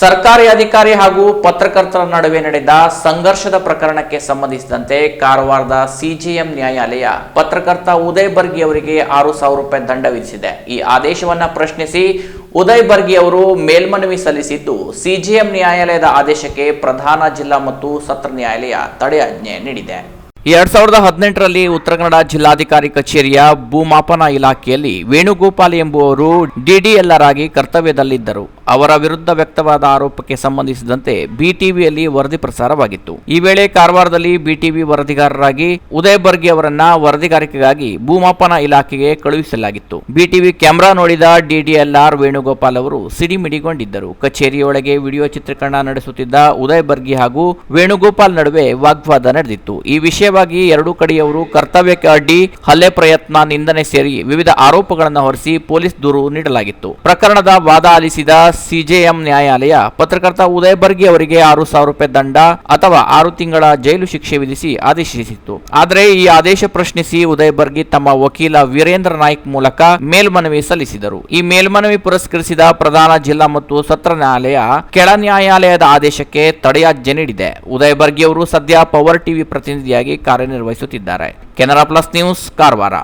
ಸರ್ಕಾರಿ ಅಧಿಕಾರಿ ಹಾಗೂ ಪತ್ರಕರ್ತರ ನಡುವೆ ನಡೆದ ಸಂಘರ್ಷದ ಪ್ರಕರಣಕ್ಕೆ ಸಂಬಂಧಿಸಿದಂತೆ ಕಾರವಾರದ ಸಿಜಿಎಂ ನ್ಯಾಯಾಲಯ ಪತ್ರಕರ್ತ ಉದಯ್ ಬರ್ಗಿ ಅವರಿಗೆ ಆರು ಸಾವಿರ ರೂಪಾಯಿ ದಂಡ ವಿಧಿಸಿದೆ. ಈ ಆದೇಶವನ್ನ ಪ್ರಶ್ನಿಸಿ ಉದಯ್ ಬರ್ಗಿ ಅವರು ಮೇಲ್ಮನವಿ ಸಲ್ಲಿಸಿದ್ದು, ಸಿಜಿಎಂ ನ್ಯಾಯಾಲಯದ ಆದೇಶಕ್ಕೆ ಪ್ರಧಾನ ಜಿಲ್ಲಾ ಮತ್ತು ಸತ್ರ ನ್ಯಾಯಾಲಯ ತಡೆಯಾಜ್ಞೆ ನೀಡಿದೆ. ಎರಡ್ ಸಾವಿರದ ಹದಿನೆಂಟರಲ್ಲಿ ಉತ್ತರ ಕನ್ನಡ ಜಿಲ್ಲಾಧಿಕಾರಿ ಕಚೇರಿಯ ಭೂಮಾಪನ ಇಲಾಖೆಯಲ್ಲಿ ವೇಣುಗೋಪಾಲ್ ಎಂಬುವರು ಡಿಡಿಎಲ್ಆರ್ ಆಗಿ ಕರ್ತವ್ಯದಲ್ಲಿದ್ದರು. ಅವರ ವಿರುದ್ಧ ವ್ಯಕ್ತವಾದ ಆರೋಪಕ್ಕೆ ಸಂಬಂಧಿಸಿದಂತೆ ಬಿಟಿವಿಯಲ್ಲಿ ವರದಿ ಪ್ರಸಾರವಾಗಿತ್ತು. ಈ ವೇಳೆ ಕಾರವಾರದಲ್ಲಿ ಬಿಟಿವಿ ವರದಿಗಾರರಾಗಿ ಉದಯ್ ಬರ್ಗಿ ಅವರನ್ನ ವರದಿಗಾರಿಕೆಗಾಗಿ ಭೂಮಾಪನ ಇಲಾಖೆಗೆ ಕಳುಹಿಸಲಾಗಿತ್ತು. ಬಿಟಿವಿ ಕ್ಯಾಮೆರಾ ನೋಡಿದ ಡಿಡಿಎಲ್ಆರ್ ವೇಣುಗೋಪಾಲ್ ಅವರು ಸಿಡಿಮಿಡಿಗೊಂಡಿದ್ದರು ಕಚೇರಿಯೊಳಗೆ ವಿಡಿಯೋ ಚಿತ್ರೀಕರಣ ನಡೆಸುತ್ತಿದ್ದ ಉದಯ್ ಬರ್ಗಿ ಹಾಗೂ ವೇಣುಗೋಪಾಲ್ ನಡುವೆ ವಾಗ್ವಾದ ನಡೆದಿತ್ತು. ಈ ವಿಷಯವಾಗಿ ಎರಡೂ ಕಡೆಯವರು ಕರ್ತವ್ಯಕ್ಕೆ ಅಡ್ಡಿ ಹಲ್ಲೆ ಪ್ರಯತ್ನ ನಿಂದನೆ ಸೇರಿ ವಿವಿಧ ಆರೋಪಗಳನ್ನು ಹೊರಿಸಿ ಪೊಲೀಸ್ ದೂರು ನೀಡಲಾಗಿತ್ತು. ಪ್ರಕರಣದ ವಾದ ಆಲಿಸಿದ ಸಿಜೆಎಂ ನ್ಯಾಯಾಲಯ, ಪತ್ರಕರ್ತ ಉದಯ್ ಬರ್ಗಿ ಅವರಿಗೆ ಆರು ಸಾವಿರ ರೂಪಾಯಿ ದಂಡ ಅಥವಾ ಆರು ತಿಂಗಳ ಜೈಲು ಶಿಕ್ಷೆ ವಿಧಿಸಿ ಆದೇಶಿಸಿತ್ತು. ಆದರೆ ಈ ಆದೇಶ ಪ್ರಶ್ನಿಸಿ ಉದಯ್ ಬರ್ಗಿ ತಮ್ಮ ವಕೀಲ ವೀರೇಂದ್ರ ನಾಯ್ಕ್ ಮೂಲಕ ಮೇಲ್ಮನವಿ ಸಲ್ಲಿಸಿದರು. ಈ ಮೇಲ್ಮನವಿ ಪುರಸ್ಕರಿಸಿದ ಪ್ರಧಾನ ಜಿಲ್ಲಾ ಮತ್ತು ಸತ್ರ ನ್ಯಾಯಾಲಯ ಕೆಳ ನ್ಯಾಯಾಲಯದ ಆದೇಶಕ್ಕೆ ತಡೆಯಾಜ್ಞೆ ನೀಡಿದೆ. ಉದಯ್ ಬರ್ಗಿ ಅವರು ಸದ್ಯ ಪವರ್ ಟಿವಿ ಪ್ರತಿನಿಧಿಯಾಗಿ ಕಾರ್ಯನಿರ್ವಹಿಸುತ್ತಿದ್ದಾರೆ. Canara plus news Karwar.